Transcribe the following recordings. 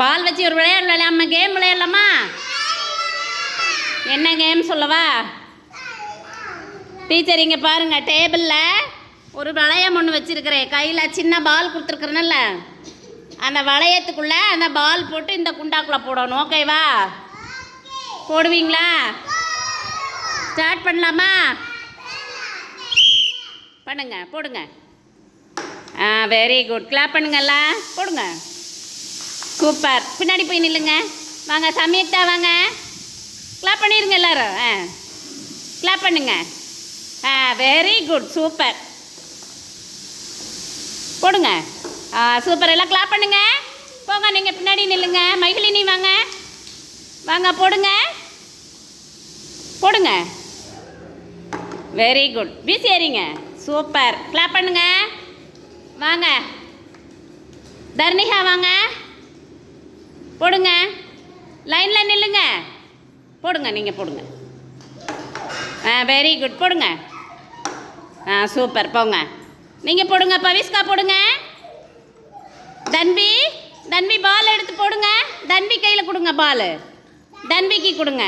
பால் வச்சு ஒரு விளையாடு விளையாடாம கேம் விளையாடலாமா? என்ன கேம் சொல்லவா? டீச்சர் இங்கே பாருங்க டேபிளில் ஒரு வளையம் ஒன்று வச்சுருக்கிறேன் கையில் சின்ன பால் கொடுத்துருக்குறேன்ல அந்த வளையத்துக்குள்ளே அந்த பால் போட்டு இந்த குண்டாக்குள்ளே போடணும் ஓகேவா போடுவீங்களா? ஸ்டார்ட் பண்ணலாமா? பண்ணுங்க போடுங்க. ஆ வெரி குட் கிளாப் பண்ணுங்கல்ல போடுங்க. சூப்பர். பின்னாடி போய் நில்லுங்க. வாங்க சமயத்தா வாங்க. கிளாப் பண்ணிடுங்க எல்லாரும். ஆ. கிளாப் பண்ணுங்க. ஆ வெரி குட் சூப்பர். போடுங்க. ஆ சூப்பர். எல்லாம் கிளாப் பண்ணுங்க. போங்க நீங்கள் பின்னாடி நில்லுங்க. மகிழினி வாங்க. வாங்க போடுங்க. போடுங்க. வெரி குட் பிசி ஏறிங்க. சூப்பர். கிளாப் பண்ணுங்க. வாங்க. தர்ணிகா வாங்க. போடுங்க. லைனில் நில்லுங்க. போடுங்க நீங்கள் போடுங்க. ஆ வெரி குட் போடுங்க. ஆ சூப்பர் போங்க. நீங்கள் போடுங்க பவிஸ்கா போடுங்க. தன்வி தன்வி பால் எடுத்து போடுங்க. தன்வி கையில் கொடுங்க பால் தன்விக்கு கொடுங்க.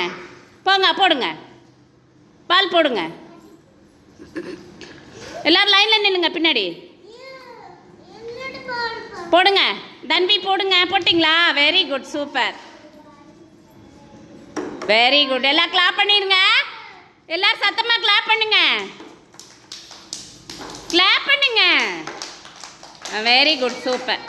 போங்க போடுங்க. பால் போடுங்க. எல்லோரும் லைனில் நில்லுங்க பின்னாடி. போடுங்க. தன்வி போடுங்க. போட்டிங்களா? Very good super very good எல்லாம் கிளாப் பண்ணிடுங்க. எல்லாரும் சத்தமாக கிளாப் பண்ணுங்க. கிளாப் பண்ணுங்க. Very good super